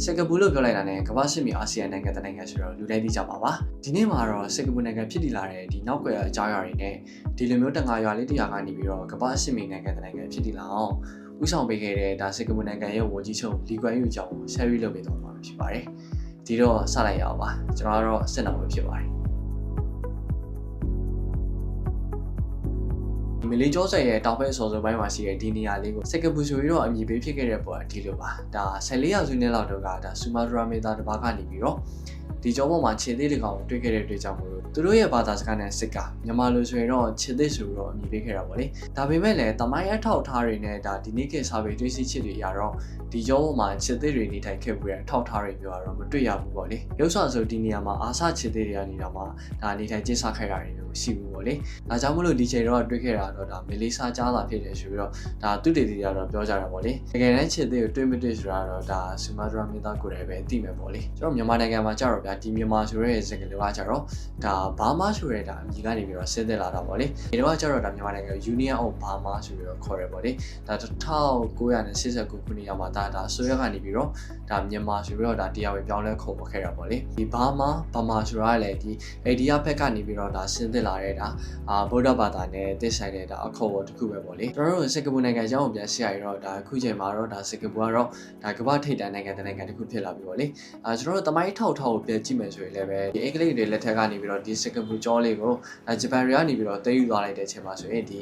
စင်ကာပူလို့ပြောလိုက်တာနဲ့ကမ္ဘာစစ်မီအာဆီယံနိုင်ငံတစ်နိုင်ငံဆိုတော့လူတိုင်းသိကြပါပါဒီနေ့မှာတော့စင်ကာပူနိုင်ငံဖြစ်တည်လာတဲ့ဒီနောက်ွယ်အကြောင်းအရာတွေနဲ့ဒီလိုမျိုးတန်ငါရွာလေးတစ်ရွာကနေပြီးတော့ကမ္ဘာစစ်မီနိုင်ငံတစ်နိုင်ငံဖြစ်တည်လာအောင်ဥဆောင်ပေးခဲ့တဲ့ဒါစင်ကာပူနိုင်ငံရဲ့ဝန်ကြီးချုပ်လီကွမ်ယူအကြောင်းကို share လုပ်ပေးတော့မှာဖြစ်ပါတယ်ဒီတော့စလိုက်ရအောင်ပါကျွန်တော်ကတော့စစ်နောက်ပဲဖြစ်ပါတယ် မလေးကျော်ဆက်ရဲ့တောင်ဘက်ဆော်ဆိုပိုင်းမှာရှိတဲ့ဒီနေရာလေးကိုစကပူဆိုပြီးတော့အမည်ပေးဖြစ်ခဲ့တဲ့ပုံကဒီလိုပါဒါ14ရာစုနှစ်လောက်တော့ကဒါဆူမာဒရာမေတာတစ်ပါးကနေပြီးတော့ ဒီကျောပေါ်မှာခြေသေးတွေကောင်တွေ့ခဲ့တဲ့အတွက်ကြောင့်မို့လို့သူတို့ရဲ့ဘာသာစကားနဲ့စစ်ကမြန်မာလိုဆိုရင်တော့ခြေသေးဆိုပြီးတော့အမည်ပေးခဲ့တာပေါ့လေဒါပေမဲ့လည်းတမိုင်းအထောက်အထားတွေနဲ့ဒါဒီနေ့ခေတ်စာပေတွေးစီချစ်တွေအရတော့ဒီကျောပေါ်မှာခြေသေးတွေနေထိုင်ခဲ့ပြီးတဲ့အထောက်အထားတွေမျိုးကတော့မတွေ့ရဘူးပေါ့လေရုပ်ဆောင်ဆိုဒီနေရာမှာအာဆခြေသေးတွေကနေတော့မှဒါနေထိုင်ကျင်းစားခဲ့တာတွေမျိုးမရှိဘူးပေါ့လေဒါကြောင့်မလို့ဒီချိန်တော့တွေ့ခဲ့တာတော့ဒါမလေးစားကြားတာဖြစ်တယ်ဆိုပြီးတော့ဒါသူတေတီကတော့ပြောကြတာပေါ့လေတကယ်တမ်းခြေသေးကိုတွေးမတွေ့ဆိုတာတော့ဒါဆူမာဒရာမင်းသားကိုယ်တိုင်ပဲသိမယ်ပေါ့လေကျွန်တော်မြန်မာနိုင်ငံမှာကြတော့ဗျာဒီမြန်မာဆိုတဲ့စကားလုံးကကြတော့ဒါဘာမာဆိုတဲ့ဒါအမည်ကနေပြီးတော့ဆင်းသက်လာတာပေါ့လေဒီတော့ကျတော့ဒါမြန်မာနိုင်ငံ Union of Burma ဆိုပြီးတော့ခေါ်ရပေါ့လေဒါ1989ခုနှစ်ရောက်မှာဒါဒါဆိုရကနေပြီးတော့ဒါမြန်မာဆိုပြီးတော့ဒါတရားဝင်ပြောင်းလဲခေါ်ပေါ်ခဲ့တာပေါ့လေဒီဘာမာဘာမာဆိုတာကလည်းဒီအိန္ဒိယဘက်ကနေပြီးတော့ဒါဆင်းသက်လာတဲ့ဒါအာဗုဒ္ဓဘာသာနဲ့တည်ဆိုင်တဲ့ဒါအခေါ်ပေါ်တစ်ခုပဲပေါ့လေကျွန်တော်တို့စင်ကာပူနိုင်ငံကျောင်းကိုပြန်ဆရာရတော့ဒါအခုချိန်မှာတော့ဒါစင်ကာပူကတော့ဒါကမ္ဘာထိပ်တန်းနိုင်ငံတစ်နိုင်ငံတစ်ခုဖြစ်လာပြီပေါ့လေအာကျွန်တော်တို့တမိုင်းထောက်ထောက်ကိုပြန်ကြည့်မယ်ဆိုရင်လည်းပဲဒီအင်္ဂလိပ်တွေလက်ထက်ကနေပြီးတော့ဒီစင်ကာပူကျောင်းလေးကိုဒါဂျပန်တွေကနေပြီးတော့တည်ယူသွားလိုက်တဲ့အချိန်မှာဆိုရင်ဒီ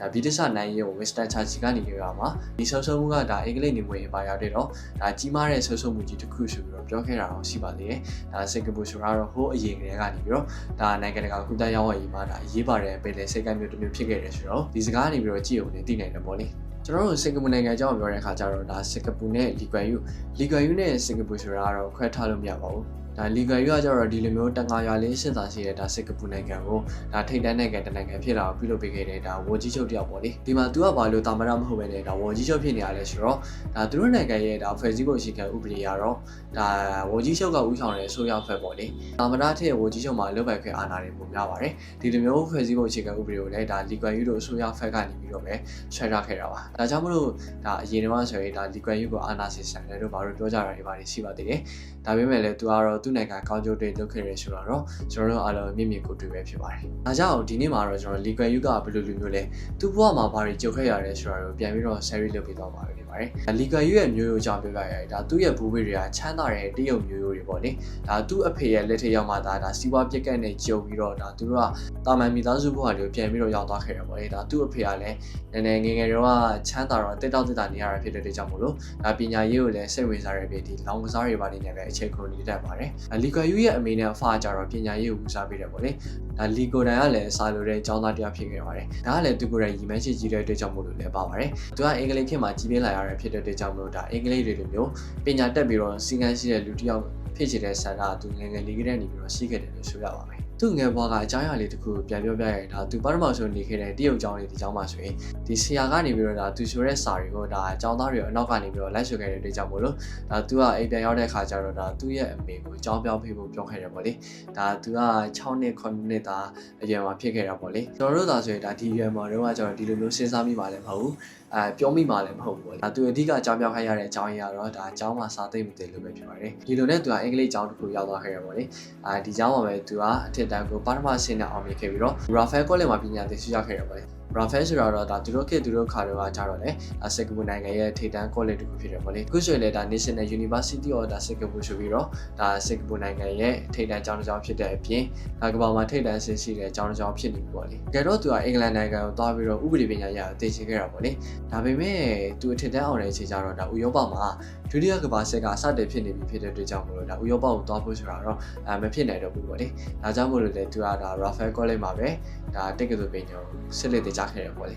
ဒါဗီဒစ်ဆနိုင်ရုံဝက်စတန်ချာချီကနေကြရမှာဒီဆောဆောမှုကဒါအင်္ဂလိပ်နေမွေပါရတဲ့တော့ဒါကြီးမားတဲ့ဆောဆောမှုကြီးတစ်ခုဆိုပြီးတော့ပြောခဲ့တာတော့ရှိပါသေးတယ်။ဒါစင်ကာပူဆိုတာတော့ဟိုးအရင်ကတည်းကနေပြီးတော့ဒါနိုင်ငံတကာကုသရေးဝယ်ရေးမှာဒါအရေးပါတဲ့ပယ်လယ်စိတ်ကမ်းမျိုးတစ်မျိုးဖြစ်ခဲ့တယ်ဆိုတော့ဒီစကားကနေပြီးတော့ကြည့်အောင်နေသိနိုင်တယ်ပေါ့လေ။ကျွန်တော်တို့စင်ကာပူနိုင်ငံအကြောင်းပြောတဲ့အခါကျတော့ဒါစင်ကာပူနဲ့လီကွမ်ယူလီကွမ်ယူနဲ့စင်ကာပူဆိုတာကတော့ခွဲထားလို့မရပါဘူး။ဒါလီဂယ်ယူကကျတော့ဒီလိုမျိုးတန်ငါရွာလေးစစ်သားရှိတဲ့ဒါစင်ကာပူနိုင်ငံကိုဒါထိတ်တန်းနိုင်ငံတနိုင်ငံဖြစ်လာအောင်ပြုလုပ်ပေးခဲ့တဲ့ဒါဝေါ်ကြီးချုပ်တယောက်ပေါ့လေဒီမှာသူကဘာလို့တာမရမဟုတ်ပဲနဲ့ဒါဝေါ်ကြီးချုပ်ဖြစ်နေရလဲဆိုတော့ဒါသူတို့နိုင်ငံရဲ့ဒါဖွဲ့စည်းပုံရှိခံဥပဒေရတော့ဒါဝေါ်ကြီးချုပ်ကဥဆောင်တဲ့ဆိုရောက်ဖက်ပေါ့လေတာမရထက်ဝေါ်ကြီးချုပ်မှာလုတ်ပိုက်ခွင့်အာဏာတွေပုံများပါတယ်ဒီလိုမျိုးဖွဲ့စည်းပုံရှိခံဥပဒေကိုလည်းဒါလီဂယ်ယူတို့ဆိုရောက်ဖက်ကနေပြီးတော့ပဲဆွဲထားခဲ့တာပါဒါကြောင့်မလို့ဒါအရင်တော့ဆိုရင်ဒါလီဂယ်ယူကိုအာဏာစစ်ဆန်တယ်လို့ဘာလို့ပြောကြတာတွေပါရှိပါသေးတယ်ဒါပေမဲ့လည်းသူကတော့သူ့နိုင်ငံကောင်းကျိုးတွေလုပ်ခဲ့ရဆိုတော့ကျွန်တော်တို့အားလုံးမြင့်မြင့်ကိုတွေ့ပဲဖြစ်ပါတယ်။ဒါကြောင့်ဒီနေ့မှာတော့ကျွန်တော် legal yu ကဘယ်လိုလူမျိုးလဲသူ့ဘဝမှာဘာတွေကြုံခဲ့ရလဲဆိုတာကိုပြန်ပြီးတော့ series လုပ်ပေးသွားပါဖြစ်ပါတယ်။ legal yu ရဲ့မျိုးရိုးကြောင့်ပြောပြရတယ်ဒါသူ့ရဲ့ဘူဘေးတွေကချမ်းသာတဲ့တရုတ်မျိုးရိုးတွေပေါ့လေ။ဒါသူ့အဖေရဲ့လက်ထက်ရောက်မှဒါဒါစီးပွားပြက်ကတ်နဲ့ကြုံပြီးတော့ဒါသူတို့ကတာမန်မိသားစုဘဝတွေကိုပြန်ပြီးတော့ရောက်သွားခဲ့ရပေါ့လေ။ဒါသူ့အဖေကလည်းနည်းနည်းငယ်ငယ်တော့ချမ်းသာတော့တက်တောက်တက်တာနေရတာဖြစ်တဲ့ကြောင့်မို့လို့ဒါပညာရေးကိုလည်းစိတ်ဝင်စားရပြီးဒီလောင်ကစားတွေပါနေနေပဲအခြေခုနေတတ်ပါတယ်။လီဂါယူရဲ့အမေနဲ့အဖကြတော့ပညာရေးကိုဦးစားပေးတယ်ပေါ့လေ။ဒါလီကိုတန်ကလည်းစာလိုတဲ့ကျောင်းသားတစ်ယောက်ဖြစ်ခဲ့ပါတယ်။ဒါကလည်းသူကိုယ်တိုင်ရီမန်းရှိကြီးတဲ့အတွက်ကြောင့်မို့လို့လည်းပါပါတယ်။သူကအင်္ဂလိပ်ခေတ်မှာကြီးပြင်းလာရတဲ့ဖြစ်တဲ့အတွက်ကြောင့်မို့လို့ဒါအင်္ဂလိပ်တွေလိုမျိုးပညာတက်ပြီးတော့စီကန်းရှိတဲ့လူတစ်ယောက်ဖြစ်ချင်တဲ့ဆန္ဒသူငယ်ငယ်လေးကတည်းကနေပြီးတော့ရှိခဲ့တယ်လို့ဆိုရပါမယ်။ သူ့ငယ်ဘွားကအကြောင်းအရာလေးတစ်ခုပြန်ပြောပြရရင်ဒါသူပထမဆုံးနေခဲ့တဲ့တရုတ်ကျောင်းလေးဒီကျောင်းမှာဆိုရင်ဒီဆရာကနေပြီးတော့ဒါသူဆိုတဲ့စာတွေကိုဒါကျောင်းသားတွေအနောက်ကနေပြီးတော့လိုက်ဆိုခဲ့တဲ့အတွက်ကြောင့်မို့လို့ဒါသူကအိမ်ပြန်ရောက်တဲ့ခါကျတော့ဒါသူ့ရဲ့အမေကိုကျောင်းပြောင်းဖေးဖို့ပြောခဲ့တယ်ပေါ့လေဒါသူက6နှစ်9နှစ်သားအရွယ်မှာဖြစ်ခဲ့တာပေါ့လေကျွန်တော်တို့သာဆိုရင်ဒါဒီရွယ်မှာတော့ကျွန်တော်ဒီလိုမျိုးစဉ်းစားမိပါလည်းမဟုတ်ဘူး အဲပြောမိမှလည်းမဟုတ်ဘူးပေါ့ဒါသူအဓိကအကြောင်းပြောခိုင်းရတဲ့အကြောင်းရတော့ဒါအကြောင်းမှာစာသိမ့်မသိလို့ပဲဖြစ်ပါတယ်ဒီလိုနဲ့သူကအင်္ဂလိပ်ကျောင်းတစ်ခုရောက်သွားခဲ့ရပေါ့လေအာဒီကျောင်းမှာပဲသူကအထက်တန်းကိုပထမဆင်းနဲ့အောင်မြင်ခဲ့ပြီးတော့ Rafael College မှာပညာသင်ဆုရခဲ့ရပေါ့လေ Rafael ဆိုတာတော့ဒါသူတို့ခေတ်သူတို့ခါတော့ကြတော့လေစင်ကာပူနိုင်ငံရဲ့ထိပ်တန်း college တစ်ခုဖြစ်တယ်ပေါ့လေအခုဆိုရင်လည်းဒါ National University of ဒါစင်ကာပူဆိုပြီးတော့ဒါစင်ကာပူနိုင်ငံရဲ့ထိပ်တန်းကျောင်းတစ်ကျောင်းဖြစ်တဲ့အပြင်ဒါကမ္ဘာမှာထိပ်တန်းဆင်းရှိတဲ့ကျောင်းတစ်ကျောင်းဖြစ်နေပြီပေါ့လေကြတော့သူကအင်္ဂလန်နိုင်ငံကိုသွားပြီးတော့ဥပဒေပညာရသင်ချင်ခဲ့တာပေါ့လေဒါပေမဲ့သူအထက်တန်းအောင်တဲ့အချိန်ကျတော့ဒါဥရောပမှာဒုတိယကမ္ဘာစစ်ကစတင်ဖြစ်နေပြီဖြစ်တဲ့အတွက်ကြောင့်မလို့ဒါဥရောပကိုသွားဖို့ဆိုတာတော့အဲမဖြစ်နိုင်တော့ဘူးပေါ့လေဒါကြောင့်မို့လို့လေသူကဒါ Rafael College မှာပဲဒါတက်ကဆိုပင်ညောစစ်လက်တင်ကြခဲ့တယ်ပေါ့လေ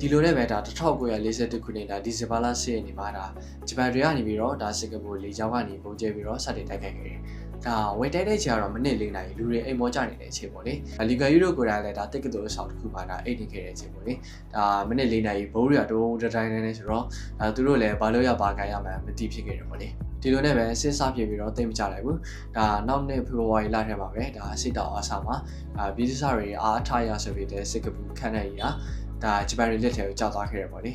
ဒီလိုနဲ့ပဲဒါ1942ခုနှစ်ဒါဒီဇင်ဘာလ10ရက်နေ့မှာဒါဂျပန်တွေကနေပြီးတော့ဒါစင်ကာပူလေကြောင်းကနေပုံကျဲပြီးတော့စတင်တိုက်ခိုက်ခဲ့တယ်ဒါဝယ်တိုက်တဲ့ချိန်ကတော့မိနစ်၄နာရီလူတွေအိမ်မောကြနေတဲ့အချိန်ပေါ့လေလီဂါယူရိုကိုယ်တိုင်လည်းဒါတက်ကတူအဆောင်တစ်ခုပါဒါအိတ်နေခဲ့တဲ့အချိန်ပေါ့လေဒါမိနစ်၄နာရီဘိုးတွေကတိုးတိုးတိုင်းတိုင်းဆိုတော့ဒါသူတို့လည်းဘာလို့ရပါကြရမှန်းမသိဖြစ်ခဲ့တယ်ပေါ့လေ ဒီလိုနဲ့ပဲစဉ်းစားပြပြီးတော့သိမကြလိုက်ဘူးဒါနောက်နှစ်ဖေဖော်ဝါရီလထဲမှာပဲဒါစစ်တောင်အားဆောင်မှာအာဗီဇာတွေအားထားရဆိုပြီးတဲ့စင်ကာပူခန့်တဲ့ကြီးကဒါဂျပန်တွေလက်ထဲကိုကြောက်သွားခဲ့ရပေါ့လေ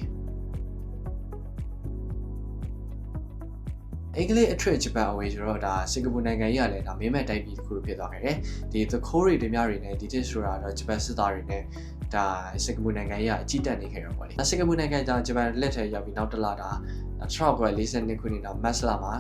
အင်္ဂလိပ်အထရစ်ဂျပန်အဝေးဆိုတော့ဒါစင်ကာပူနိုင်ငံကြီးကလည်းဒါမင်းမဲ့တိုက်ပြည်တစ်ခုလိုဖြစ်သွားခဲ့တယ်ဒီ the core တွေများတွေနဲ့ဒီ dish ဆိုတာတော့ဂျပန်စစ်သားတွေနဲ့ ဒါစင်ကာပူနိုင်ငံကြီးကအကြီးတက်နေခဲ့တော့ပေါ့လေစင်ကာပူနိုင်ငံကဂျပန်လက်ထဲရောက်ပြီးနောက်တစ်လတာ1942ခုနှစ်တော့မတ်လမှာ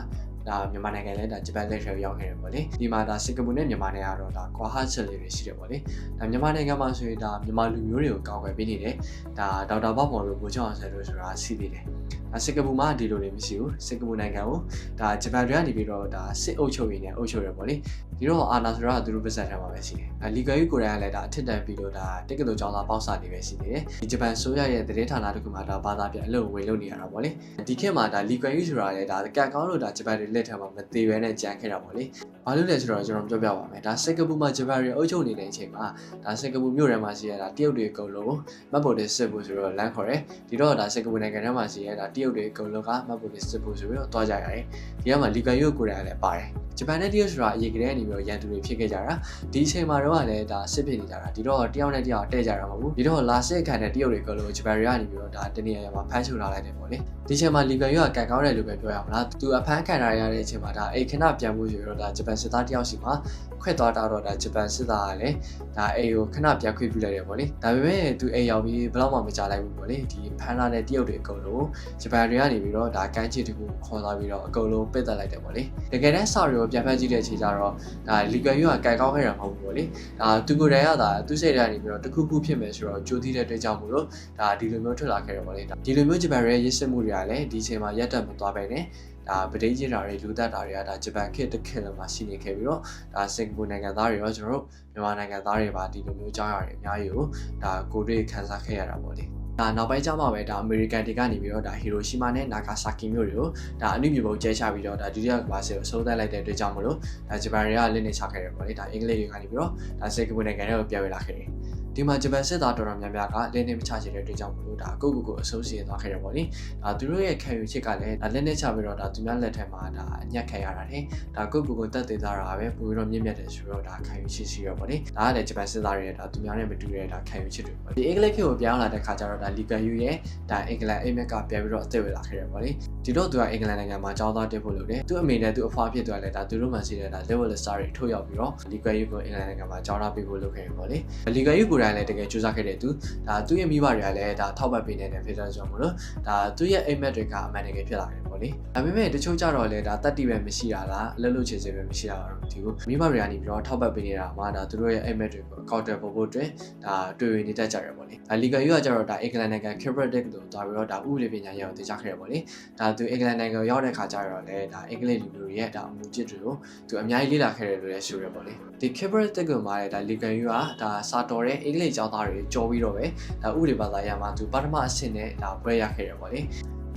ဒါမြန်မာနိုင်ငံလည်းဒါဂျပန်လက်ထဲရောက်ခဲ့တယ်ပေါ့လေဒီမှာဒါစင်ကာပူနဲ့မြန်မာနိုင်ငံကတော့ဒါကွာဟာချက်လေးတွေရှိတယ်ပေါ့လေဒါမြန်မာနိုင်ငံမှာဆိုရင်ဒါမြန်မာလူမျိုးတွေကိုကောက်ွယ်ပေးနေတယ်ဒါဒေါက်တာဘောက်မော်တို့ကိုချောင်းအောင်ဆယ်တို့ဆိုတာရှိသေးတယ်အ စင်ကာပူမှာဒီလိုတွေမရှိဘူးစင်ကာပူနိုင်ငံကိုဒါဂျပန်တွေကနေပြီးတော့ဒါစစ်အုပ်ချုပ်ရေးနဲ့အုပ်ချုပ်ရပေါ့လေဒီတော့အာနာဆိုတော့သူတို့ပတ်သက်ထားမှာပဲရှိတယ်အဲလီဂယ်ယူကိုရိုင်းကလည်းဒါအထက်တန်းပြီးတော့ဒါတက္ကသိုလ်ကျောင်းသားပေါက်စာနေပဲရှိနေတယ်ဒီဂျပန်ဆိုရရဲ့သတင်းဌာနတခုမှာဒါဘာသာပြန်အလုပ်ဝင်လုပ်နေရတာပေါ့လေဒီခေတ်မှာဒါလီဂယ်ယူဆိုတာလည်းဒါကတ်ကောင်းလို့ဒါဂျပန်တွေလက်ထက်မှာမသေးဘဲနဲ့ကြံခဲ့တာပေါ့လေ ဘာလို့လဲဆိုတော့ကျွန်တော်ပြောပြပါမယ်ဒါစင်ကာပူမှာဂျပန်တွေအုပ်ချုပ်နေတဲ့အချိန်မှာဒါစင်ကာပူမြို့ထဲမှာရှိရတာတရုတ်တွေအကုန်လုံးမတ်ဖို့တွေစစ်ဖို့ဆိုတော့လမ်းခေါ်တယ်ဒီတော့ဒါစင်ကာပူနိုင်ငံထဲမှာရှိရတာတရုတ်တွေအကုန်လုံးကမတ်ဖို့တွေစစ်ဖို့ဆိုပြီးတော့တွားကြရတယ်ဒီကမှာလီဂယ်ယူကိုရိုင်းကလည်းပါတယ်ဂျပန်နဲ့တရုတ်ဆိုတာအရေးကလေးကနေပြီးတော့ရန်သူတွေဖြစ်ခဲ့ကြတာဒီအချိန်မှာတော့လည်းဒါစစ်ဖြစ်နေကြတာဒီတော့တယောက်နဲ့တယောက်တဲ့ကြတာမဟုတ်ဘူးဒီတော့လာစစ်ခံတဲ့တရုတ်တွေကလို့ဂျပန်တွေကနေပြီးတော့ဒါတနည်းအားမှာဖမ်းချုပ်လာလိုက်တယ်ပေါ့လေဒီအချိန်မှာလီဂယ်ယူကကန်ကောင်းတယ်လို့ပဲပြောရမလားသူအဖမ်းခံရရတဲ့အချိန်မှာဒါအိတ်ခဏပြန်မှုဆိုတော့ဒါဂျပန်စစ်သားတယောက်စီမှာခွက်သွားတာတော့ဒါဂျပန်စစ်သားကလည်းဒါအိတ်ကိုခဏပြန်ခွင့်ပြုလိုက်တယ်ပေါ့လေဒါပေမဲ့သူအိတ်ရောက်ပြီးဘယ်တော့မှမကြလိုက်ဘူးပေါ့လေဒီဖမ်းလာတဲ့တရုတ်တွေအကုန်လုံးဂျပန်တွေကနေပြီးတော့ဒါကမ်းခြေတခုခေါ်သွားပြီးတော့အကုန်လုံးပစ်တက်လိုက်တယ်ပေါ့လေတကယ်တမ်းစာရီကိုပြန်ဖက်ကြည့်တဲ့အချိန်ကျတော့ဒါလီဂယ်ယူကကန်ကောင်းခဲ့တာမဟုတ်ဘူးပေါ့လေဒါသူကိုယ်တိုင်ကဒါသူစိတ်ထဲကနေပြီးတော့တခုခုဖြစ်မယ်ဆိုတော့ကြိုးသိတဲ့အတွက်ကြောင့်မို့လို့ဒါဒီလိုမျိုးထွက်လာခဲ့တယ်ပေါ့လေဒီလိုမျိုးဂျပန်ရဲ့ရစ်စစ်မှုတွေကလည်းဒီအချိန်မှာရက်တက်မသွားပဲနဲ့ ဒါပဒေးကြီးတာတွေလူသက်တာတွေကဒါဂျပန်ခေတ်တစ်ခေတ်လုံးမှာရှိနေခဲ့ပြီးတော့ဒါစင်ကာပူနိုင်ငံသားတွေရောကျွန်တော်တို့မြန်မာနိုင်ငံသားတွေပါဒီလိုမျိုးကြောင်းရတယ်အများကြီးကိုဒါကိုတွေ့ခံစားခဲ့ရတာပေါ့လေဒါနောက်ပိုင်းကျမှပဲဒါအမေရိကန်တွေကနေပြီးတော့ဒါဟီရိုရှီမာနဲ့နာဂါဆာကီမြို့တွေကိုဒါအနုမြူပုံကျဲချပြီးတော့ဒါဒုတိယကမ္ဘာစစ်ကိုဆုံးသက်လိုက်တဲ့အတွက်ကြောင့်မလို့ဒါဂျပန်တွေကလက်နေချခဲ့တယ်ပေါ့လေဒါအင်္ဂလိပ်တွေကနေပြီးတော့ဒါစင်ကာပူနိုင်ငံတွေကိုပြန်ဝင်လာခဲ့တယ် ဒီမှာဂျပန်စစ်သားတော်တော်များများကလက်နဲ့မချချင်တဲ့အတွက်ကြောင့်မလို့ဒါကိုကိုကိုအဆိုးစီသွားခဲ့တယ်ပေါ့လေဒါသူတို့ရဲ့ခံယူချက်ကလည်းဒါလက်နဲ့ချပြီးတော့ဒါသူများလက်ထက်မှာဒါအညက်ခံရတာတဲ့ဒါကိုကိုကိုတက်သေးတာပဲပိုပြီးတော့မြင့်မြတ်တယ်ဆိုတော့ဒါခံယူချက်ရှိရပေါ့လေဒါကလည်းဂျပန်စစ်သားတွေရဲ့ဒါသူများနဲ့မတူတဲ့ဒါခံယူချက်တွေပေါ့ဒီအင်္ဂလိပ်ခေတ်ကိုပြောင်းလာတဲ့ခါကျတော့ဒါလီဂယ်ယူရဲ့ဒါအင်္ဂလန်အိမ်မက်ကပြန်ပြီးတော့အသက်ဝင်လာခဲ့တယ်ပေါ့လေဒီတော့သူကအင်္ဂလန်နိုင်ငံမှာကျောင်းသားတက်ဖို့လုပ်တယ်သူအမေနဲ့သူအဖွားဖြစ်သွားတယ်ဒါသူတို့မှရှိတဲ့ဒါ level star တွေထုတ်ရောက်ပြီးတော့လီဂယ်ယူကိုအင်္ဂလန်နိုင်ငံမှာကျောင်းသားပေးဖို့လုပ်ခဲ့တယ်ပေါ့လေလီဂယ်ယူကိုယ်တိုင်လည်းတကယ်ကြိုးစားခဲ့တဲ့သူဒါသူ့ရဲ့မိဘတွေကလည်းဒါထောက်ပံ့ပေးနေတဲ့ feature ဆိုတော့မလို့ဒါသူ့ရဲ့အိမ်မက်တွေကအမှန်တကယ်ဖြစ်လာတယ် ပေါ့လေဒါပေမဲ့တချို့ကြတော့လေဒါတတ်တိပဲမရှိတာလားအလုပ်လုပ်ချင်စေပဲမရှိတာတော့မသိဘူးမိဘတွေကနေပြီးတော့ထောက်ပံ့ပေးနေတာမှာဒါသူတို့ရဲ့အိမ်မက်တွေကိုအကောင့်တွေပို့ဖို့အတွက်ဒါတွေ့ရနေတတ်ကြရပေါ့လေဒါလီဂယ်ယူကကြတော့ဒါအင်္ဂလန်နိုင်ငံ Cambridge လို့သွားပြီးတော့ဒါဥပဒေပညာရေးကိုသိကြခဲ့ရပေါ့လေဒါသူအင်္ဂလန်နိုင်ငံရောက်တဲ့ခါကျတော့လေဒါအင်္ဂလိပ်လူမျိုးရဲ့ဒါအမှုကျစ်တွေကိုသူအများကြီးလေ့လာခဲ့တယ်လို့လည်းဆိုရပေါ့လေဒီ Cambridge တက္ကသိုလ်မှာလည်းဒါလီဂယ်ယူကဒါစာတော်တဲ့အင်္ဂလိပ်ကျောင်းသားတွေကြော်ပြီးတော့ပဲဒါဥပဒေဘာသာရမှာသူပထမအဆင့်နဲ့ဒါဘွဲရခဲ့ရပေါ့လေ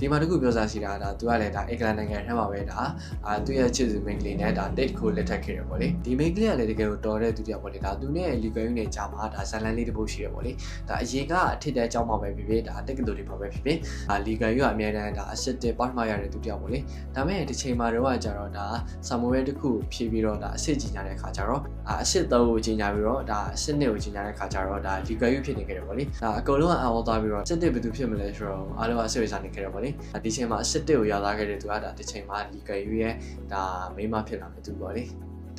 ဒီမှာတခုပြောစားရှိတာဒါသူကလည်းဒါအင်္ဂလန်နိုင်ငံထဲမှာပဲဒါအာသူ့ရဲ့ချစ်သူမိန်းကလေးနဲ့ဒါ date ကိုလက်ထပ်ခဲ့ရပေါ့လေဒီမိန်းကလေးကလည်းတကယ်ကိုတော်တဲ့သူတယောက်ပေါ့လေဒါသူနဲ့ legal နဲ့ကြာမှာဒါဇလန်လေးတစ်ပုတ်ရှိရပေါ့လေဒါအရင်ကအထစ်တဲ့အကြောင်းမှာပဲဖြစ်ဖြစ်ဒါတက္ကသိုလ်တွေမှာပဲဖြစ်ဖြစ်ဒါ legal ကအများတန်းဒါ asset တဲ့ part မှာရတဲ့သူတယောက်ပေါ့လေဒါမဲ့ဒီချိန်မှာတော့ကြာတော့ဒါဆာမွေးတစ်ခုဖြည့်ပြီးတော့ဒါအစ်စ်ကြီးညာတဲ့ခါကျတော့အစ်စ်သုံးကိုကြီးညာပြီးတော့ဒါအစ်စ်နှစ်ကိုကြီးညာတဲ့ခါကျတော့ဒါ legal ဖြစ်နေခဲ့တယ်ပေါ့လေဒါအကုန်လုံးကအအောင်သွားပြီးတော့စစ်တစ်ဘယ်သူဖြစ်မလဲဆိုတော့အားလုံးအစစ်ဝေးစားနေခဲ့တယ်ပေါ့လေဒီချိန်မှာစစ်တစ်ကိုရောက်လာခဲ့တဲ့သူကဒါတစ်ချိန်မှာလီဂယ်ယူရဲ့ဒါမိမဖြစ်လာတဲ့သူပေါ့လေ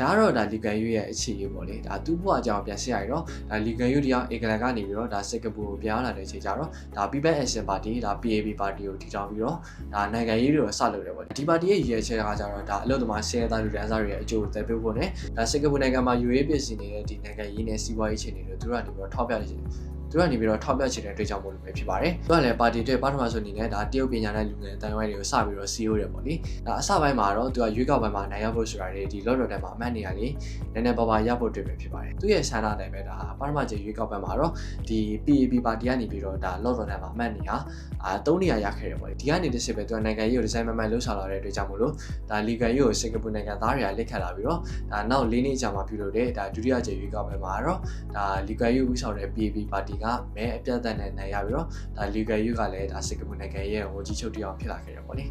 ဒါကတော့ဒါလီဂန်ယူရဲ့အခြေအပေါ့လေဒါသူ့ဘဝအကြောင်းပြန်ဆက်ရရင်တော့ဒါလီဂန်ယူတရားအင်္ဂလန်ကနေပြီးတော့ဒါစင်ကာပူကိုပြောင်းလာတဲ့အချိန်ကျတော့ဒါ People Action Party ဒါ PAP Party ကိုတည်ထောင်ပြီးတော့ဒါနိုင်ငံရေးတွေကိုစလုပ်တယ်ပေါ့ဒီပါတီရဲ့ရည်ရွယ်ချက်ကကြတော့ဒါအလို့သမားဆဲသားလူဒန်းစားတွေရဲ့အကျိုးသက်ပေးဖို့နဲ့ဒါစင်ကာပူနိုင်ငံမှာယူရေးပြည်စီနေတဲ့ဒီနိုင်ငံရေးနဲ့စီးပွားရေးအခြေအနေတွေသူတို့ကနေပြီးတော့ထောက်ပြနေတယ် သူကနေပြီးတော့ထောက်ပြချင်တဲ့အတွက်ကြောင့်မို့လို့ပဲဖြစ်ပါတယ်။သူကလည်းပါတီအတွက်ပထမဆုံးအနေနဲ့ဒါတရုတ်ပညာနဲ့လူငယ်တန်ဝိုင်းတွေကိုစပြီးတော့စီးရိုးတယ်ပေါ့လေ။ဒါအစပိုင်းမှာတော့သူကရွေးကောက်ပိုင်းမှာနိုင်ရဖို့ဆိုတာတွေဒီ lot lot တန်းမှာအမှတ်နေရလေးနည်းနည်းပါးပါးရဖို့တွေ့ပဲဖြစ်ပါတယ်။သူရဲ့ဆန္ဒတိုင်းပဲဒါပထမကျရွေးကောက်ပိုင်းမှာတော့ဒီ PAP ပါတီကနေပြီးတော့ဒါ lot lot တန်းမှာအမှတ်နေရအာ၃နေရာရခဲ့တယ်ပေါ့လေ။ဒီကနေတစ်စစ်ပဲသူကနိုင်ငံရေးကိုဒီဇိုင်းမမှန်လှုပ်ဆောင်လာတဲ့အတွက်ကြောင့်မို့လို့ဒါ legal ရေးကိုစင်ကာပူနိုင်ငံသားတွေကလက်ခံလာပြီးတော့ဒါနောက်၄နှစ်ကြာမှပြုလုပ်တဲ့ဒါဒုတိယကျရွေးကောက်ပိုင်းမှာတော့ဒါ legal ရေးဦးဆောင်တဲ့ PAP ပါတီကမဲအပြတ်သက်နဲ့နိုင်ရပြီးတော့ဒါ legal ယူကလည်းဒါစင်ကာပူနိုင်ငံရဲ့ဝန်ကြီးချုပ်တယောက်ဖြစ်လာခဲ့တယ်ပေါ့လေ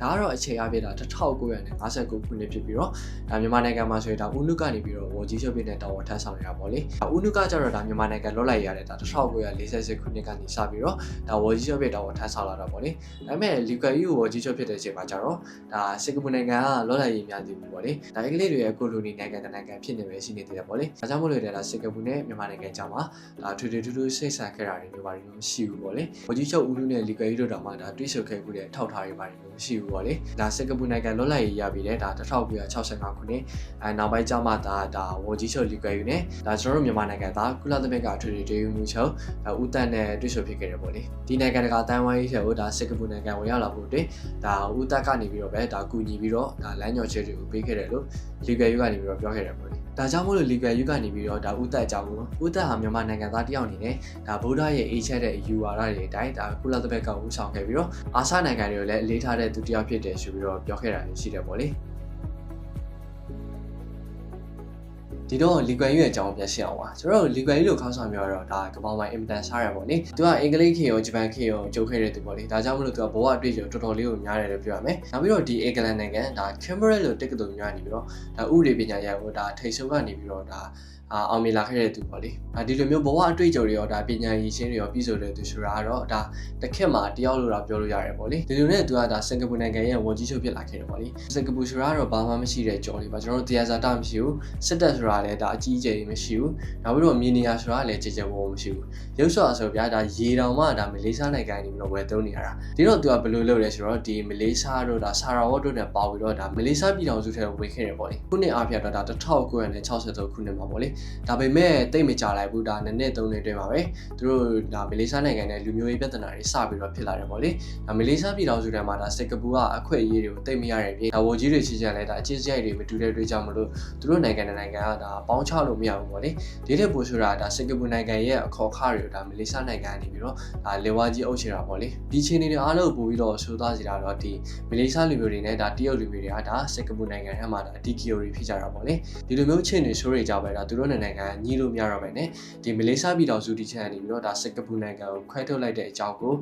ဒါကတော့အချိန်အပြည့်ဒါ1959ခုနှစ်ဖြစ်ပြီးတော့ဒါမြန်မာနိုင်ငံမှာဆိုရင်ဒါဦးနုကနေပြီးတော့ဝေါ်ကြီးချုပ်ဖြစ်တဲ့တာဝန်ထမ်းဆောင်နေတာပေါ့လေဦးနုကကျတော့ဒါမြန်မာနိုင်ငံလွတ်လပ်ရေးရတယ်ဒါ1948ခုနှစ်ကနေစပြီးတော့ဒါဝေါ်ကြီးချုပ်ဖြစ်တာဝန်ထမ်းဆောင်လာတာပေါ့လေဒါပေမဲ့လီကွယ်ယူဝေါ်ကြီးချုပ်ဖြစ်တဲ့အချိန်မှာကျတော့ဒါစင်ကာပူနိုင်ငံကလွတ်လပ်ရေးများတည်ဘူးပေါ့လေဒါအင်္ဂလိပ်တွေရဲ့ကိုလိုနီနိုင်ငံတနိုင်ငံဖြစ်နေပဲရှိနေသေးတယ်ပေါ့လေဒါကြောင့်မို့လို့ဒါစင်ကာပူနဲ့မြန်မာနိုင်ငံကြားမှာဒါထွေထွေထူးထူးစိတ်ဆန်ခဲ့တာတွေမျိုးပါတွေမရှိဘူးပေါ့လေဝေါ်ကြီးချုပ်ဦးနုနဲ့လီကွယ်ယူတို့တောင်မှဒါတွေးဆုံခဲ့ခုတဲ့ထောက်ထားတွေပါတွေမရှိဘူးပေါ့လေဒါစင်ကာပူနိုင်ငံလွတ်လပ်ရေးရပြီးတဲ့ဒါ1965ခုနှစ်အဲနောက်ပိုင်းကျမှဒါဒါဝေါ်ကြီးချုပ်လီကွယ်ယူနဲ့ဒါကျွန်တော်တို့မြန်မာနိုင်ငံသားကုလသမဂ္ဂထွေထွေတွေ့မှုချုပ်ဒါဦးတန်းနဲ့တွေ့ဆုံဖြစ်ခဲ့တယ်ပေါ့လေဒီနိုင်ငံတကာတန်ဝိုင်းရေးကိုဒါစင်ကာပူနိုင်ငံဝင်ရောက်လာဖို့အတွက်ဒါဦးတက်ကနေပြီးတော့ပဲဒါကူညီပြီးတော့ဒါလမ်းညွှန်ချက်တွေကိုပေးခဲ့တယ်လို့လီကွယ်ယူကနေပြီးတော့ပြောခဲ့တယ်ပေါ့လေ ဒါကြောင့်မို့လို့လီကွယ်ယူကနေပြီးတော့ဒါဦးတက်အကြောင်းကိုဦးတက်ဟာမြန်မာနိုင်ငံသားတယောက်အနေနဲ့ဒါဗုဒ္ဓရဲ့အေးချက်တဲ့ယူဝါဒတွေအတိုင်းဒါကုလသမဂ္ဂဦးဆောင်ခဲ့ပြီးတော့အာရှနိုင်ငံတွေကိုလည်းအလေးထားတဲ့သူတယောက်ဖြစ်တယ်ဆိုပြီးတော့ပြောခဲ့တာရှိတယ်ပေါ့လေ ဒီတော့လီကွယ်ယူရဲ့အကြောင်းပြန်ရှင်းအောင်ပါကျွန်တော်တို့လီကွယ်ယူလို့ခေါင်းဆောင်မျိုးတော့ဒါကပောင်ပိုင်းအင်မတန်စားရပေါ့နိသူကအင်္ဂလိပ်ခေရောဂျပန်ခေရောကြုံခဲ့တဲ့သူပေါ့လေဒါကြောင့်မလို့သူကဘဝအတွေ့အကြုံတော်တော်လေးကိုများတယ်လို့ပြောရမယ်နောက်ပြီးတော့ဒီအင်္ဂလန်နိုင်ငံဒါ Cambridge လို့တက္ကသိုလ်များနေပြီးတော့ဒါဥပဒေပညာရပ်ကိုဒါထိတ်ဆုံးကနေပြီးတော့ဒါ အာအောင်မြင်လာခဲ့တဲ့သူပေါ့လေ။ဒီလိုမျိုးဘဝအတွေ့အကြုံတွေရောဒါပညာရည်ချင်းတွေရောပြီးဆိုတဲ့သူဆိုတာကတော့ဒါတစ်ခက်မှာတယောက်လို့တော့ပြောလို့ရတယ်ပေါ့လေ။ဒီလိုနဲ့သူကဒါစင်ကာပူနိုင်ငံရဲ့ဝန်ကြီးချုပ်ဖြစ်လာခဲ့တယ်ပေါ့လေ။စင်ကာပူဆိုတာကတော့ဘာမှမရှိတဲ့ကြော်လေးပါကျွန်တော်တို့တရားစာတမရှိဘူး။စစ်တပ်ဆိုတာလည်းဒါအကြီးအကျယ်မရှိဘူး။နောက်ပြီးတော့မြေနေရာဆိုတာလည်းကြည်ကြဲဝမရှိဘူး။ရုပ်ဆော့ဆိုပြဒါရေတောင်မှဒါမလေးရှားနိုင်ငံနေပြီးတော့ဝယ်သုံးနေရတာ။ဒီတော့သူကဘယ်လိုလုပ်လဲဆိုတော့ဒီမလေးရှားတို့ဒါဆာရာဝတ်တို့နဲ့ပေါပြီးတော့ဒါမလေးရှားပြည်တော်စုထဲဝင်ခဲ့တယ်ပေါ့လေ။ခုနှစ်အားဖြင့်တော့ဒါ1963ခုနှစ်မှာပေါ့လေ။ဒါပေမဲ့တိတ်မကြလိုက်ဘူးဒါနည်းနည်းသုံးနေတွင်ပါပဲသူတို့ဒါမလေးရှားနိုင်ငံနဲ့လူမျိုးရေးပြဿနာတွေစပြီးတော့ဖြစ်လာတယ်ပေါ့လေဒါမလေးရှားပြည်တော်စုထဲမှာဒါစင်ကာပူကအခွင့်အရေးတွေကိုတိတ်မရတဲ့ပြည်ဒါဝကြီးတွေချစ်ကြလဲဒါအချင်းစရိုက်တွေမတူတဲ့တွေ့ကြမလို့သူတို့နိုင်ငံနဲ့နိုင်ငံကဒါပေါင်းချလို့မရဘူးပေါ့လေဒီတဲ့ပို့ဆိုတာဒါစင်ကာပူနိုင်ငံရဲ့အခေါ်ခါတွေကိုဒါမလေးရှားနိုင်ငံကနေပြီးတော့ဒါလေဝါကြီးအုပ်ချတာပေါ့လေဒီချင်းတွေအားလုံးပို့ပြီးတော့ဆိုးသားစီတာတော့ဒီမလေးရှားလူမျိုးတွေနဲ့ဒါတရုတ်လူမျိုးတွေကဒါစင်ကာပူနိုင်ငံထဲမှာဒါ DKO တွေဖြစ်ကြတာပေါ့လေဒီလိုမျိုးချင်းတွေဆိုးတွေကြပဲဒါသူတို့နိုင်ငံညီလို့မရတော့ပဲねဒီမလေးရှားပြည်တော်စုတီချက်ကနေပြီးတော့ဒါစင်ကာပူနိုင်ငံကိုခွဲထုတ်လိုက်တဲ့အကြောင်းကို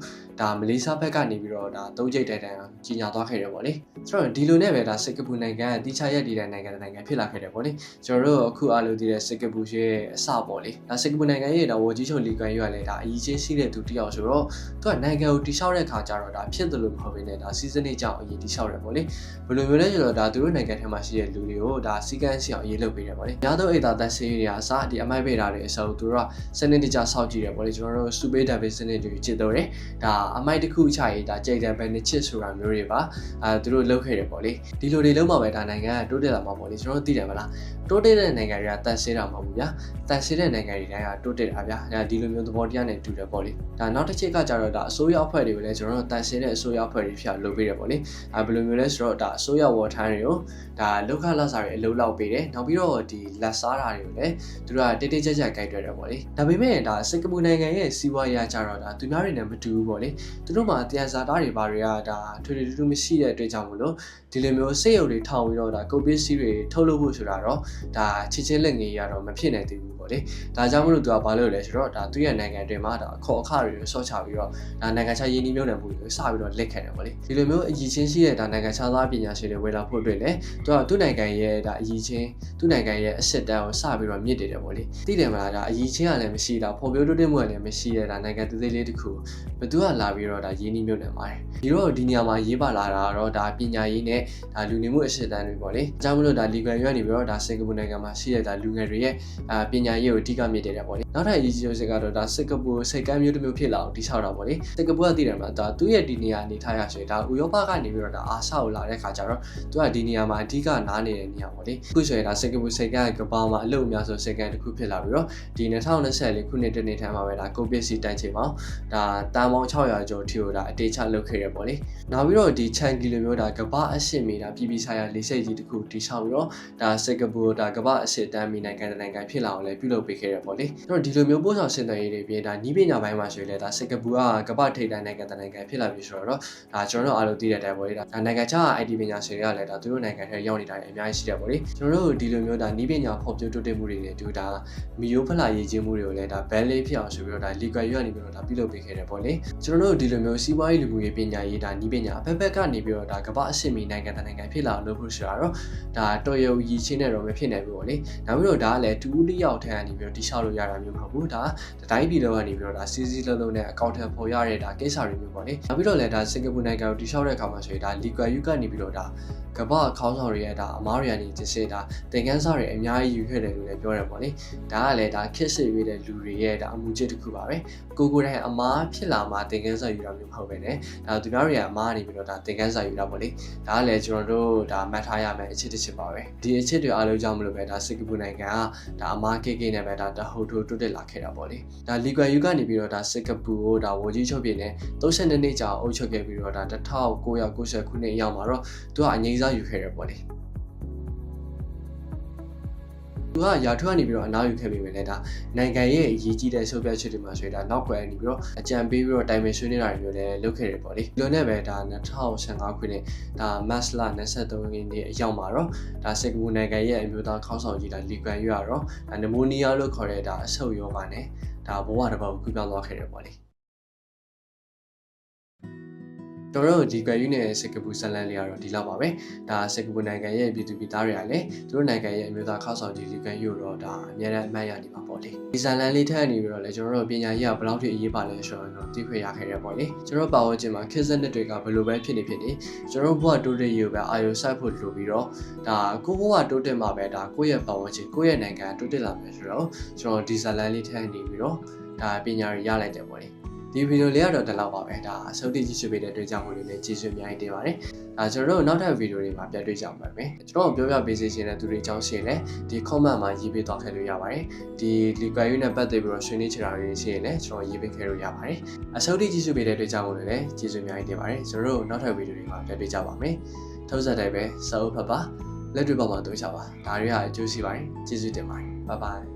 ဒါမလေးရှားဘက်ကနေပြီးတော့ဒါသုံးကြိတ်တိုင်တိုင်ကြီးညာသွားခဲ့တယ်ပေါ့လေဆိုတော့ဒီလိုနဲ့ပဲဒါစင်ကာပူနိုင်ငံကတိချရက်တည်တဲ့နိုင်ငံနိုင်ငံဖြစ်လာခဲ့တယ်ပေါ့လေကျွန်တော်တို့အခုအားလုံးသိတဲ့စင်ကာပူရဲ့အစပေါ့လေဒါစင်ကာပူနိုင်ငံရဲ့ဒါဝကြီးချုပ်လီကန်ရွာလေဒါအကြီးချင်းရှိတဲ့သူတယောက်ဆိုတော့သူကနိုင်ငံကိုတိရှောက်တဲ့ခါကျတော့ဒါဖြစ်တယ်လို့မဟုတ်ဘဲနဲ့ဒါစီးစနစ်ကြောင့်အရေးတိရှောက်တယ်ပေါ့လေဘယ်လိုမျိုးလဲဆိုတော့ဒါသူတို့နိုင်ငံထဲမှာရှိတဲ့လူတွေကိုဒါစီကန်းစီအောင်အရေးလုပ်ပေးတယ်ပေါ့လေညာတော့အိတ်သားသက်ဆေးတွေကအစဒီအမိုက်ပေတာတွေအစုံသူတို့ကစနစ်တကျစောင့်ကြည့်တယ်ပေါ့လေကျွန်တော်တို့စူပေးဒါဘေးစနစ်တွေကြည့်တော့တယ်ဒါအမိုက်တစ်ခုချရေးဒါကြိတ်တယ်ဘယ်နှစ်ချစ်ဆိုတာမျိုးတွေပါအဲသူတို့လုပ်ခဲ့တယ်ပေါ့လေဒီလိုတွေလုံးမှာပဲဒါနိုင်ငံကတိုးတက်လာမှာပေါ့လေကျွန်တော်တို့သိတယ်မလားတိုးတက်တဲ့နိုင်ငံတွေကတန်ရှင်းတာမဟုတ်ဘူးဗျာတန်ရှင်းတဲ့နိုင်ငံတွေတိုင်းကတိုးတက်တာဗျာဒါဒီလိုမျိုးသဘောတရားနဲ့တူတယ်ပေါ့လေဒါနောက်တစ်ချက်ကကြတော့ဒါအစိုးရအဖွဲ့တွေကိုလည်းကျွန်တော်တို့တန်ရှင်းတဲ့အစိုးရအဖွဲ့တွေဖြစ်လုပ်ပေးတယ်ပေါ့လေအဲဘယ်လိုမျိုးလဲဆိုတော့ဒါအစိုးရဝေါ်ထမ်းတွေကိုဒါလောက်ခလက်စားတွေအလုပ်လောက်ပေးတယ်နောက်ပြီးတော့ဒီလက်စားတာတွေကိုလည်းသူတို့ကတိတိကျကျကြိုက်တွေ့တယ်ပေါ့လေဒါပေမဲ့ဒါစင်ကာပူနိုင်ငံရဲ့စီးပွားရေးကြတော့ဒါသူများတွေနဲ့မတူဘူးပေါ့လေသူတို့မှာတရားစာသားတွေဘာတွေကဒါထွေထွေထူးထူးမရှိတဲ့အတွက်ကြောင့်မလို့ ဒီလိုမျိုးစိတ်ရုပ်တွေထောင်ပြီးတော့ဒါကုတ်ပစ္စည်းတွေထုတ်လုပ်ဖို့ဆိုတာတော့ဒါချစ်ချင်းလက်ငယ်ရတော့မဖြစ်နိုင်သေးဘူးပေါ့လေဒါကြောင့်မလို့သူကဘာလို့လဲဆိုတော့ဒါသူ့ရဲ့နိုင်ငံတွင်မှာဒါအခေါ်အခါတွေကိုဆော့ချပြီးတော့ဒါနိုင်ငံခြားရင်းနှီးမြှုပ်နှံမှုတွေကိုစပြီးတော့လက်ခံတယ်ပေါ့လေဒီလိုမျိုးအကြီးချင်းရှိတဲ့ဒါနိုင်ငံခြားသားပညာရှင်တွေဝယ်လာဖို့အတွက်လည်းသူကသူ့နိုင်ငံရဲ့ဒါအကြီးချင်းသူ့နိုင်ငံရဲ့အစစ်တမ်းကိုစပြီးတော့မြင့်တယ်တယ်ပေါ့လေသိတယ်မလားဒါအကြီးချင်းကလည်းမရှိတာဖော်ပြတိုးတက်မှုကလည်းမရှိတဲ့ဒါနိုင်ငံသေးသေးလေးတစ်ခုဘသူကလာပြီးတော့ဒါရင်းနှီးမြှုပ်နှံပါတယ်ဒီတော့ဒီနေရာမှာရေးပါလာတာတော့ဒါပညာရေးနဲ့ဒါလူနေမှုအစစ်တမ်းတွေပေါ့လေအကြောင်းမလို့ဒါလီကွန်ရွက်နေပြီးတော့ဒါစင်ကာပူနိုင်ငံမှာရှိတဲ့ဒါလူငယ်တွေရဲ့အာပညာရေးကိုအဓိကမြင့်တယ်ပေါ့လေနောက်ထပ်အရေးကြီးဆုံးကတော့ဒါစင်ကာပူစိတ်ကမ်းမျိုးတစ်မျိုးဖြစ်လာအောင်တည်ဆောက်တာပေါ့လေစင်ကာပူကတည်တယ်မှာဒါသူ့ရဲ့ဒီနေရာအနေထားရဆိုရင်ဒါဥရောပကနေပြီးတော့ဒါအာရှကိုလာတဲ့ခါကျတော့သူကဒီနေရာမှာအဓိကနားနေတဲ့နေရာပေါ့လေအခုဆိုရင်ဒါစင်ကာပူစိတ်ကမ်းကဘာမှာအလုပ်အများဆုံးစိတ်ကမ်းတစ်ခုဖြစ်လာပြီးတော့ဒီ2024ခုနှစ်တနေ့ထမ်းမှာပဲဒါကိုပစ္စည်းတန်းချိန်မှာဒါတာမောင်း600ကျော်ထိကိုဒါအတေချလုပ်ခဲ့ရပေါ့လေနောက်ပြီးတော့ဒီချန်ကီလိုမျိုးဒါကဘာအရှစ်မီဒါပြည်ပြည်ဆိုင်ရာလေးစိတ်ကြီးတစ်ခုတိဆောက်ပြီးတော့ဒါစင်ကာပူဒါကဘာအရှစ်တန်းမီနိုင်ငံနိုင်ငံဖြစ်လာအောင်လည်းပြုလုပ်ပေးခဲ့ရပေါ့လေအဲ့တော့ဒီလိုမျိုးပို့ဆောင်စင်တရေးတွေပြင်ဒါနီးပညာပိုင်းမှာဆိုရင်လည်းဒါစင်ကာပူကကဘာထိပ်တန်းနိုင်ငံနိုင်ငံဖြစ်လာပြီဆိုတော့ဒါကျွန်တော်တို့အားလုံးသိတဲ့အတိုင်းပေါ့လေဒါနိုင်ငံခြား IT ပညာရှင်တွေကလည်းဒါသူတို့နိုင်ငံထဲရောက်နေတာအများကြီးရှိတယ်ပေါ့လေကျွန်တော်တို့ဒီလိုမျိုးဒါနီးပညာဖော်ပြတိုးတက်မှုတွေနဲ့တူဒါမီယိုဖလာရေးချင်းမှုတွေကိုလည်းဒါဘန်လေးဖြစ်အောင်ဆိုပြီးတော့ဒါလီကွယ်ရွက်နေပြီးတော့ဒါပြုလုပ်ပေးခဲ့တယ်ပေါ့လေကျွန်တော်တို့ဒီလိုမျိုးစီးပွားရေးလူမှုရေးပညာရေးဒါနီးပညာအဖက်ဖက်ကနေပြီးတော့ဒါကမ္ဘာအဆင့်မီနိုင်ငံတကာနိုင်ငံဖြစ်လာအောင်လုပ်ဖို့ဆိုတာတော့ဒါတော်ရုံရည်ချင်းနဲ့တော့မဖြစ်နိုင်ဘူးပေါ့လေနောက်ပြီးတော့ဒါကလည်းတူဦးတစ်ယောက်ထက်ကနေပြီးတော့တိရှောက်လို့ရတာမျိုးမဟုတ်ဘူးဒါတတိုင်းပြည်တော့ကနေပြီးတော့ဒါစီစီလုံးလုံးနဲ့အကောင့်ထဲပေါ်ရတဲ့ဒါကိစ္စတွေမျိုးပေါ့လေနောက်ပြီးတော့လည်းဒါစင်ကာပူနိုင်ငံကိုတိရှောက်တဲ့အခါမှာဆိုရင်ဒါလီကွယ်ယူကနေပြီးတော့ဒါကမ္ဘာခေါင်းဆောင်တွေရဲ့ဒါအမားတွေကနေတစ်စစ်ဒါသင်ခန်းစာတွေအများကြီးယူခဲ့တယ်လို့လည်းပြောတယ်ပေါ့လေဒါကလည်းဒါခစ်စစ်ရွေးတဲ့လူတွေရဲ့ဒါအမှုချက်တစ်ခုပါပဲကိုကိုယ်တိုင်အမားဖြစ်လာမှသင်ခန်းစာယူတာမျိုးမဟုတ်ပဲねဒါသူများတွေကအမားနေပြီးတော့ဒါသင်ခန်းစာယူတာပေါ့လေဒါကလည်းကျွန်တော်တို့ဒါမှတ်ထားရမယ့်အချက်တစ်ချက်ပါပဲဒီအချက်တွေအားလုံးကြောင့်မလို့ပဲဒါစင်ကာပူနိုင်ငံကဒါအမားကိကိနဲ့ပဲဒါတဟုတ်ထိုးတွတ်တက်လာခဲ့တာပေါ့လေဒါလီကွယ်ယူကနေပြီးတော့ဒါစင်ကာပူကိုဒါဝေကြီးချုပ်ပြည်နဲ့32နှစ်ကြာအုပ်ချုပ်ခဲ့ပြီးတော့ဒါ1990ခုနှစ်အရောက်မှာတော့သူကအငိမ့်စားယူခဲ့တယ်ပေါ့လေ သူကရာထွန်းကနေပြီးတော့အနားယူခဲ့ပြီပဲလေဒါနိုင်ငံရဲ့အရေးကြီးတဲ့ဆုံးဖြတ်ချက်တွေမှာဆိုရင်ဒါနောက်ကွယ်နေပြီးတော့အကြံပေးပြီးတော့တိုင်ပင်ဆွေးနွေးတာတွေမျိုးလည်းလုပ်ခဲ့တယ်ပေါ့လေဒီလိုနဲ့ပဲဒါ2015ခုနှစ်ဒါမတ်လ23ရက်နေ့အရောက်မှာတော့ဒါစင်ကာပူနိုင်ငံရဲ့အမျိုးသားခေါင်းဆောင်ကြီးဒါလီကွမ်ယူရတော့ဒါနမိုနီးယားလို့ခေါ်တဲ့ဒါအဆုတ်ယောဂနဲ့ဒါဘဝတစ်ပေါက်ကူးပြောင်းသွားခဲ့တယ်ပေါ့လေ တော်တို့ဒီကွယ်ယူနဲ့စင်ကာပူဇလန်လေးကတော့ဒီလောက်ပါပဲဒါစင်ကာပူနိုင်ငံရဲ့ပြည်သူပြည်သားတွေကလည်းသူတို့နိုင်ငံရဲ့အမျိုးသားခေါင်းဆောင်ကြီးဒီကွယ်ယူတော့ဒါအများနဲ့အမှတ်ရနေမှာပေါ့လေဒီဇလန်လေးထက်နေပြီးတော့လည်းကျွန်တော်တို့ပညာရေးကဘယ်လောက်ထိအရေးပါလဲဆိုတော့သိခွင့်ရခဲ့ရပေါ့လေကျွန်တော်ပါဝချင်းမှာခေတ်စနစ်တွေကဘယ်လိုပဲဖြစ်နေဖြစ်နေကျွန်တော်ဘဝတိုးတက်ရေးကိုပဲအာရုံစိုက်ဖို့လိုပြီးတော့ဒါကိုဘဝတိုးတက်မှာပဲဒါကိုယ့်ရဲ့ပါဝချင်းကိုယ့်ရဲ့နိုင်ငံတိုးတက်လာမယ်ဆိုတော့ကျွန်တော်ဒီဇလန်လေးထက်နေပြီးတော့ဒါပညာတွေရလိုက်တယ်ပေါ့လေ ဒီဗီဒီယိုလေးကတော့ဒီလောက်ပါပဲဒါအဆုံးထိကြည့်ရှုပေးတဲ့အတွက်ကြောင့်မို့လို့လည်းကျေးဇူးအများကြီးတင်ပါတယ်။ဒါကျွန်တော်တို့နောက်ထပ်ဗီဒီယိုတွေမှာပြန်တွေ့ကြပါမယ်။ကျွန်တော်ပြောပြပေးစေချင်တဲ့သူတွေအကြောင်းရှိရင်လည်းဒီ comment မှာရေးပေးသွားခဲ့လို့ရပါတယ်။ဒီ liquid နဲ့ပတ်သက်ပြီးတော့ဆွေးနွေးချင်တာတွေရှိရင်လည်းကျွန်တော်ရေးပေးခဲ့လို့ရပါတယ်။အဆုံးထိကြည့်ရှုပေးတဲ့အတွက်ကြောင့်မို့လို့လည်းကျေးဇူးအများကြီးတင်ပါတယ်။ကျွန်တော်တို့နောက်ထပ်ဗီဒီယိုတွေမှာပြန်တွေ့ကြပါမယ်။ထုံးစံတိုင်းပဲစာအုပ်ဖတ်ပါလက်တွေ့ပေါ်မှာတွေ့ကြပါ။ဒါတွေကအကျိုးရှိပါတယ်။ကျေးဇူးတင်ပါတယ်။ Bye bye